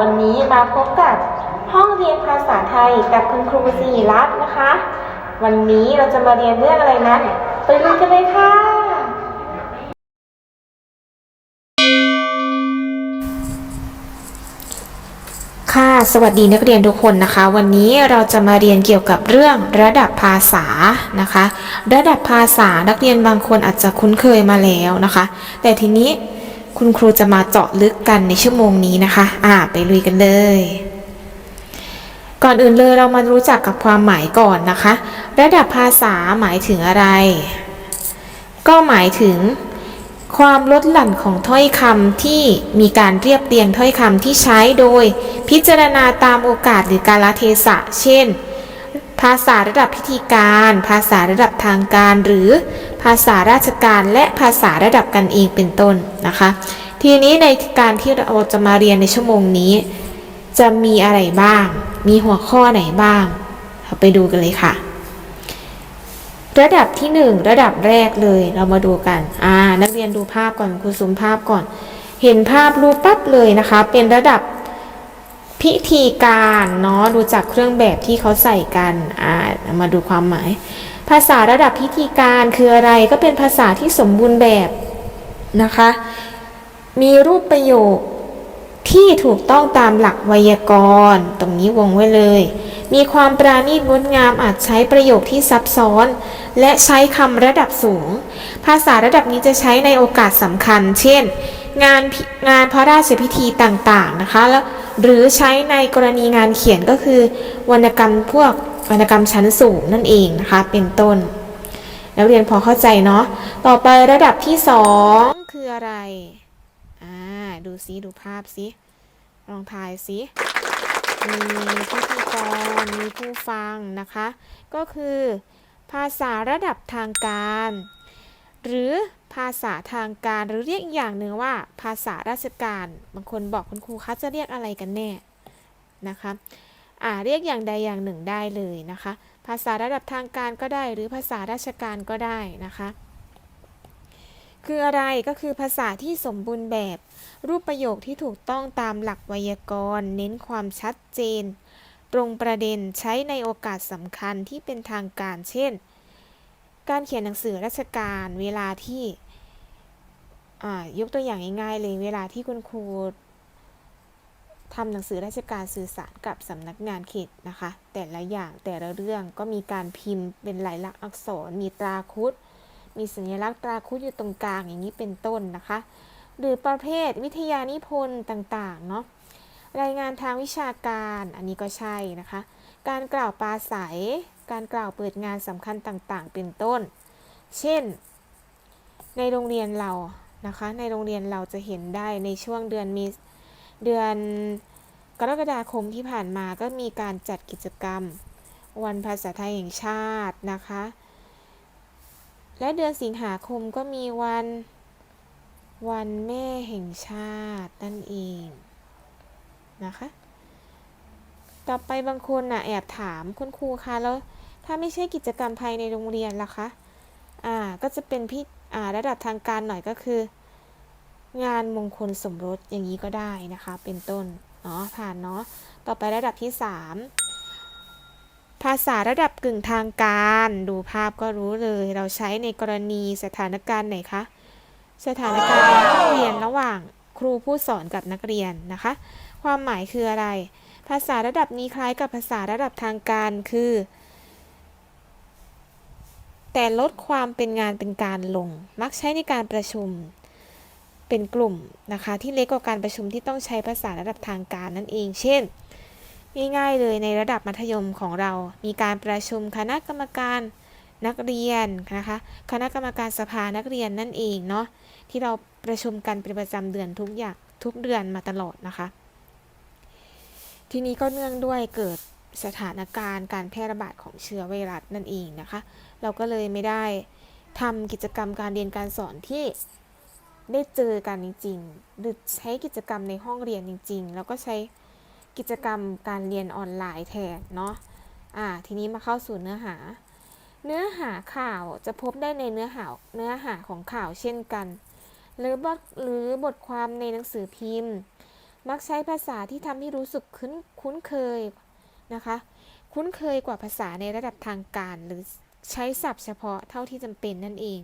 วันนี้มาพบกับห้องเรียนภาษาไทยกับคุณครูสิริรัตน์นะคะ วันนี้เราจะมาเรียนเรื่องอะไรนั้นไปดูกันเลยค่ะ ค่ะ สวัสดีนักเรียนทุกคนนะคะ วันนี้เราจะมาเรียนเกี่ยวกับเรื่องระดับภาษานะคะ ระดับภาษานักเรียนบางคนอาจจะคุ้นเคยมาแล้วนะคะ แต่ทีนี้ คุณครูจะมาเจาะลึกกันในชั่วโมงนี้นะคะ อ่า ไปลุยกันเลย ก่อนอื่นเลยเรามารู้จักกับความหมายก่อนนะคะ ระดับภาษาหมายถึงอะไร ก็หมายถึง ความลดหลั่นของถ้อยคำที่มีการเรียบเรียงถ้อยคำที่ใช้โดย พิจารณาตามโอกาสหรือกาลเทศะ เช่น ภาษาระดับพิธีการ ภาษาระดับทางการ หรือภาษาราชการและภาษาระดับกันเองเป็นต้นนะคะ ทีนี้ในการที่เราจะมาเรียนในชั่วโมงนี้ จะมีอะไรบ้าง มีหัวข้อไหนบ้างเราไปดูกันเลยค่ะ ระดับที่หนึ่งระดับแรกเลยเรามาดูกันอ่านักเรียนดูภาพก่อนครูซูมภาพก่อน เห็นภาพรู้ปั๊บเลยนะคะ เป็นระดับ พิธีการเนาะดูจากเครื่องแบบที่เขาใส่กันอ่ามาดูความหมาย ภาษาระดับพิธีการคืออะไรก็เป็นภาษาที่สมบูรณ์แบบนะคะ มีรูปประโยคที่ถูกต้องตามหลักไวยากรณ์ตรงนี้วงไว้เลย มีความปราณีตงดงามอาจใช้ประโยคที่ซับซ้อน และใช้คำระดับสูง ภาษาระดับนี้จะใช้ในโอกาสสำคัญ เช่น งานงานพระราชพิธีต่างๆนะคะแล้ว หรือใช้ในกรณีงานเขียนก็คือ วรรณกรรมพวกวรรณกรรมชั้นสูงนั่นเองนะคะ เป็นต้น นักเรียนพอเข้าใจเนาะต่อไประดับที่สองคืออะไรอ่าดูซิดูภาพซิลองทายซิมีพิธีกรมีผู้ฟังนะคะ ก็คือ ภาษาระดับทางการ หรือ ภาษาทางการหรือเรียกอีกอย่างหนึ่งว่า ภาษาราชการ บางคนบอกคุณครูคะจะเรียกอะไรกันแน่นะคะอ่าเรียกอย่างใดอย่างหนึ่งได้เลยนะคะ ภาษาระดับทางการก็ได้ หรือภาษาราชการก็ได้นะคะคืออะไรก็คือภาษาที่สมบูรณ์แบบ รูปประโยคที่ถูกต้องตามหลักไวยากรณ์ เน้นความชัดเจน ตรงประเด็นใช้ในโอกาสสำคัญที่เป็นทางการ เช่น การเขียนหนังสือราชการ เวลาที่ ยกตัวอย่างง่ายๆเลยเวลาที่คุณครูทำหนังสือราชการสื่อสารกับสำนักงานเขตนะคะ แต่ละอย่างแต่ละเรื่องก็มีการพิมพ์เป็นลายลักษณ์อักษร มีตราคุดมีสัญลักษณ์ตราคุดอยู่ตรงกลางอย่างนี้เป็นต้นนะคะ หรือประเภทวิทยานิพนธ์ต่างๆเนาะรายงานทางวิชาการอันนี้ก็ใช่นะคะ การกล่าวปาศัย การกล่าวเปิดงานสำคัญต่างๆ เป็นต้น เช่น ในโรงเรียนเรา นะคะ ในโรงเรียนเราจะเห็นได้ในช่วงเดือนมีเดือนกรกฎาคมที่ผ่านมาก็มีการจัดกิจกรรม วันภาษาไทยแห่งชาตินะคะ และเดือนสิงหาคมก็มีวันวันแม่แห่งชาตินั่นเองนะคะ ต่อไปบางคนน่ะแอบถามคุณครูคะแล้วถ้าไม่ใช่กิจกรรมภายในโรงเรียนล่ะคะ อ่า ก็จะเป็นพี่ ระดับทางการหน่อยก็คือ งานมงคลสมรสอย่างนี้ก็ได้นะคะ เป็นต้นเนาะผ่านเนาะต่อไประดับที่ 3 ภาษาระดับกึ่งทางการ ดูภาพก็รู้เลย เราใช้ในกรณีสถานการณ์ไหนคะสถานการณ์นห้องเรียนระหว่างครูผู้สอนกับนักเรียนนะคะ ความหมายคืออะไร ภาษาระดับนี้คล้ายกับภาษาระดับทางการคือ แต่ลดความเป็นงานเป็นการลง มักใช้ในการประชุมเป็นกลุ่มนะคะ ที่เล็กกว่าการประชุมที่ต้องใช้ภาษาระดับทางการนั่นเอง เช่น ง่ายๆเลยในระดับมัธยมของเรา มีการประชุมคณะกรรมการนักเรียนนะคะ คณะกรรมการสภานักเรียนนั่นเองเนาะที่เราประชุมกันเป็นประจำเดือนทุกอย่างทุกเดือนมาตลอดนะคะ ทีนี้ก็เนื่องด้วยเกิด สถานการณ์การแพร่ระบาดของเชื้อไวรัสนั่นเองนะคะ เราก็เลยไม่ได้ทำกิจกรรมการเรียนการสอนที่ได้เจอกันจริงๆ หรือใช้กิจกรรมในห้องเรียนจริง ๆ แล้วก็ใช้กิจกรรมการเรียนออนไลน์แทนเนาะ อ่า ทีนี้มาเข้าสู่เนื้อหา เนื้อหาข่าวจะพบได้ในเนื้อหาเนื้อหาของข่าวเช่นกัน หรือบทหรือบทความในหนังสือพิมพ์ มักใช้ภาษาที่ทำให้รู้สึกคุ้นคุ้นเคย นะคะ คุ้นเคยกว่าภาษาในระดับทางการหรือใช้ศัพท์เฉพาะเท่าที่จำเป็นนั่นเอง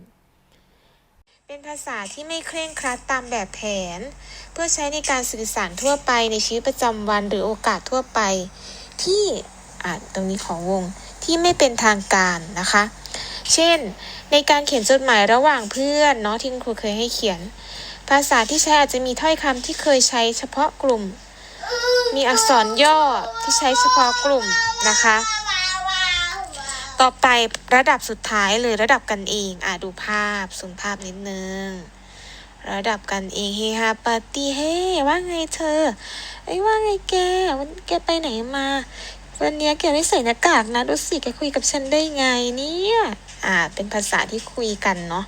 เป็นภาษาที่ไม่เคร่งครัดตามแบบแผน เพื่อใช้ในการสื่อสารทั่วไปในชีวิตประจำวันหรือโอกาสทั่วไป ที่อ่าตรงนี้ของวงที่ไม่เป็นทางการนะคะ เช่น ในการเขียนจดหมายระหว่างเพื่อนเนาะที่คุณครูเคยให้เขียน ภาษาที่ใช้อาจจะมีถ้อยคำที่เคยใช้เฉพาะกลุ่ม มีอักษรย่อที่ใช้เฉพาะกลุ่มนะคะ ต่อไประดับสุดท้ายเลยระดับกันเองอะดูภาพซูมภาพนิดนึง ระดับกันเองเฮฮาปาร์ตี้เฮ้ว่าไงเธอไอ้ยว่าไงแกวันแกไปไหนมาวันนี้แกไม่ใส่หน้ากากนะดูสิแกคุยกับฉันได้ไงเนี่ยอ่าเป็นภาษาที่คุยกันเนาะ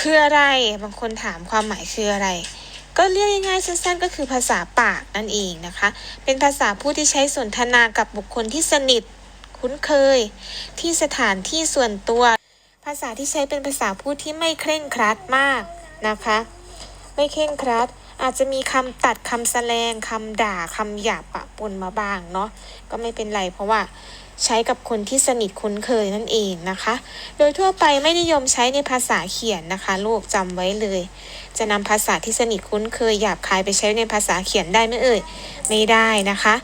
คืออะไรบางคนถามความหมายคืออะไร ก็เรียกง่ายๆสั้นๆ ก็คือภาษาปากนั่นเองนะคะ เป็นภาษาพูดที่ใช้สนทนากับบุคคลที่สนิทคุ้นเคย ที่สถานที่ส่วนตัว ภาษาที่ใช้เป็นภาษาพูดที่ไม่เคร่งครัดมากนะคะ ไม่เคร่งครัดอาจจะมีคำตัดคำแสลงคำด่าคำหยาบปะปนมาบ้างเนาะก็ไม่เป็นไรเพราะว่า ใช้กับคนที่สนิทคุ้นเคยนั่นเองนะคะ โดยทั่วไปไม่นิยมใช้ในภาษาเขียนนะคะ ลูกจำไว้เลย จะนำภาษาที่สนิทคุ้นเคยหยาบคายไปใช้ในภาษาเขียนได้ไหมเอ่ย ไม่ได้นะคะ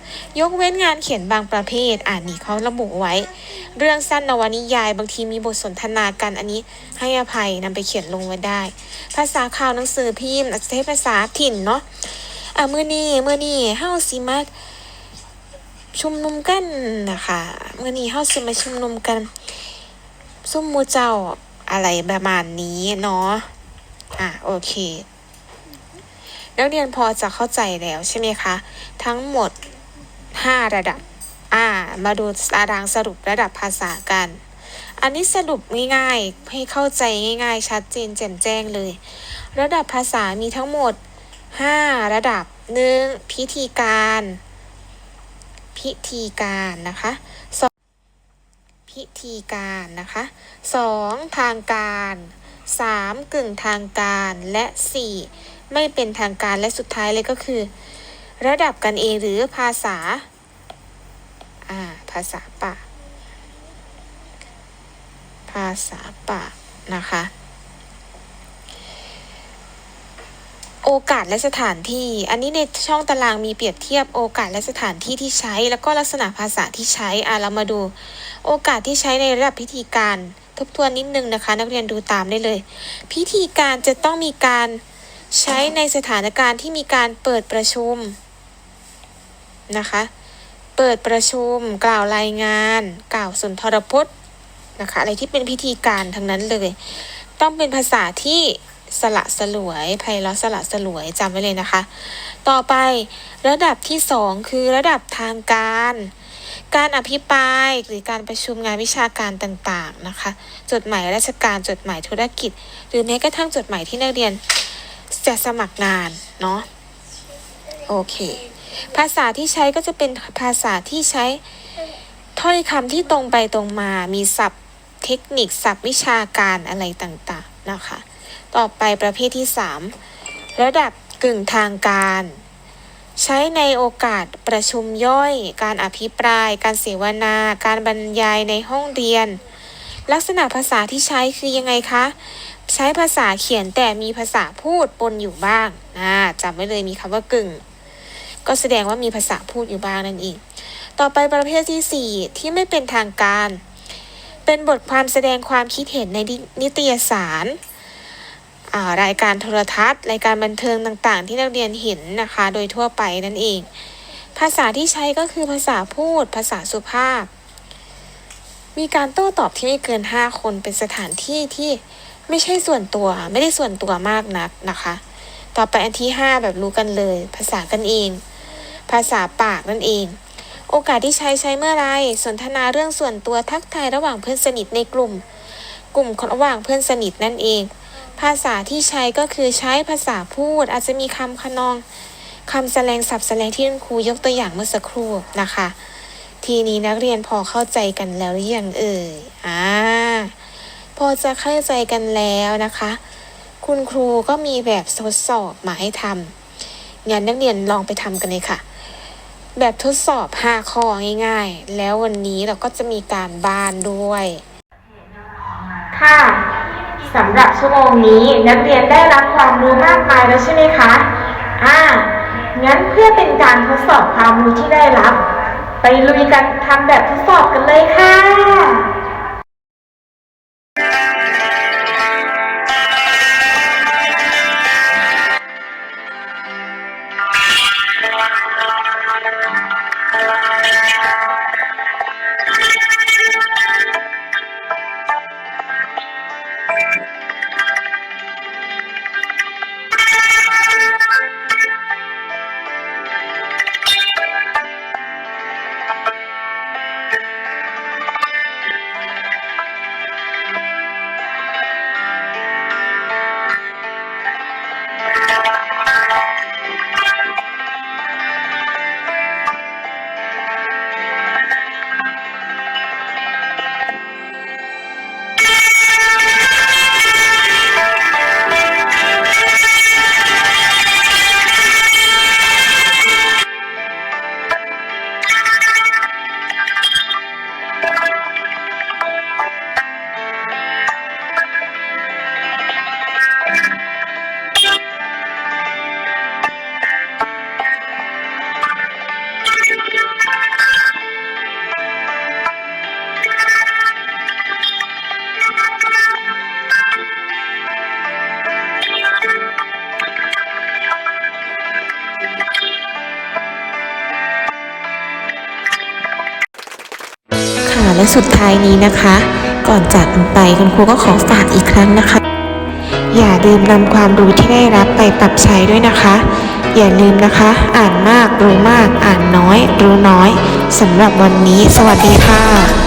ยกเว้นงานเขียนบางประเภท อ่านนี่เขาระบุไว้ เรื่องสั้นนวนิยายบางทีมีบทสนทนากันอันนี้ให้อภัยนำไปเขียนลงไว้ได้ ภาษาข่าวหนังสือพิมพ์อาจจะใช้ภาษาถิ่นเนาะอะมื่อนี้มื่อนี้เฮาสิมา ชุมนุมกันนะคะมื่อนี้เฮาสิมาชุมนุมกันซุ่มมูเจ้าอะไรประมาณนี้เนาะอะโอเคนักเรียนพอจะเข้าใจแล้วใช่ไหมคะ ทั้งหมด 5 ระดับ อ่า มาดูตารางสรุประดับภาษากัน อันนี้สรุปง่ายๆ ให้เข้าใจง่ายๆ ชัดเจนแจ่มแจ้งเลย ระดับภาษามีทั้งหมด 5 ระดับ 1. พิธีการ พิธีการนะคะสองพิธีการนะคะ 2. ทางการ 3. กึ่งทางการและ 4. ไม่เป็นทางการและสุดท้ายเลยก็คือ ระดับกันเองหรือภาษาอ่าภาษาปากภาษาปากนะคะ โอกาสและสถานที่ อันนี้ในช่องตารางมีเปรียบเทียบโอกาสและสถานที่ที่ใช้ แล้วก็ลักษณะภาษาที่ใช้อ่าเรามาดู โอกาสที่ใช้ในระดับพิธีการทบทวนนิดนึงนะคะ นักเรียนดูตามได้เลย พิธีการจะต้องมีการใช้ในสถานการณ์ที่มีการเปิดประชุมนะคะ เปิดประชุม กล่าวรายงาน กล่าวสุนทรพจน์นะคะ อะไรที่เป็นพิธีการทั้งนั้นเลย ต้องเป็นภาษาที่ สละสลวยไพเราะสละสลวยจำไว้เลยนะคะ ต่อไประดับที่สองคือระดับทางการ การอภิปรายหรือการประชุมงานวิชาการต่างๆนะคะ จดหมายราชการจดหมายธุรกิจ หรือแม้กระทั่งจดหมายที่นักเรียนจะสมัครงานเนาะโอเค ภาษาที่ใช้ก็จะเป็นภาษาที่ใช้ถ้อยคำที่ตรงไปตรงมามีศัพท์เทคนิคศัพท์วิชาการอะไรต่างๆนะคะ ต่อไปประเภทที่ 3 ระดับกึ่งทางการ ใช้ในโอกาสประชุมย่อย การอภิปราย การเสวนา การบรรยายในห้องเรียน ลักษณะภาษาที่ใช้คือยังไงคะ ใช้ภาษาเขียนแต่มีภาษาพูดปนอยู่บ้างอ่าจำไว้เลยมีคำว่ากึ่ง ก็แสดงว่ามีภาษาพูดอยู่บ้างนั่นเองต่อไปประเภทที่ 4 ที่ไม่เป็นทางการ เป็นบทความแสดงความคิดเห็นในนิตยสาร รายการโทรทัศน์ รายการบันเทิงต่างๆ ที่นักเรียนเห็นนะคะ โดยทั่วไปนั่นเอง ภาษาที่ใช้ก็คือภาษาพูด ภาษาสุภาพ มีการโต้ตอบที่ไม่เกิน 5 คนเป็นสถานที่ที่ไม่ใช่ส่วนตัวไม่ได้ส่วนตัวมากนักนะคะ ต่อไปอันที่ 5 แบบรู้กันเลย ภาษากันเอง ภาษาปากนั่นเอง โอกาสที่ใช้ใช้เมื่อไรสนทนาเรื่องส่วนตัวทักทายระหว่างเพื่อนสนิทในกลุ่ม กลุ่มระหว่างเพื่อนสนิทนั่นเอง ภาษาที่ใช้ก็คือใช้ภาษาพูด อาจจะมีคำคนองคำแสลงศัพท์แสลงที่คุณครูยกตัวอย่างเมื่อสักครู่นะคะ ทีนี้นักเรียนพอเข้าใจกันแล้วหรือยังเอ่ยอ่าพอจะเข้าใจกันแล้วนะคะ คุณครูก็มีแบบทดสอบมาให้ทำงั้นนักเรียนลองไปทำกันเลยค่ะ แบบทดสอบ 5 ข้อง่ายๆ แล้ววันนี้เราก็จะมีการบ้านด้วย ค่ะ สำหรับชั่วโมงนี้นักเรียนได้รับความรู้มากมายแล้วใช่ไหมคะ อ่า งั้นเพื่อเป็นการทดสอบความรู้ที่ได้รับ ไปลุยกันทำแบบทดสอบกันเลยค่ะค่ะ และสุดท้ายนี้นะคะ ก่อนจากกันไปคุณครูก็ขอฝากอีกครั้งนะคะ อย่าลืมนำความรู้ที่ได้รับไปปรับใช้ด้วยนะคะ อย่าลืมนะคะ อ่านมากรู้มาก อ่านน้อย รู้น้อยสำหรับวันนี้ สวัสดีค่ะ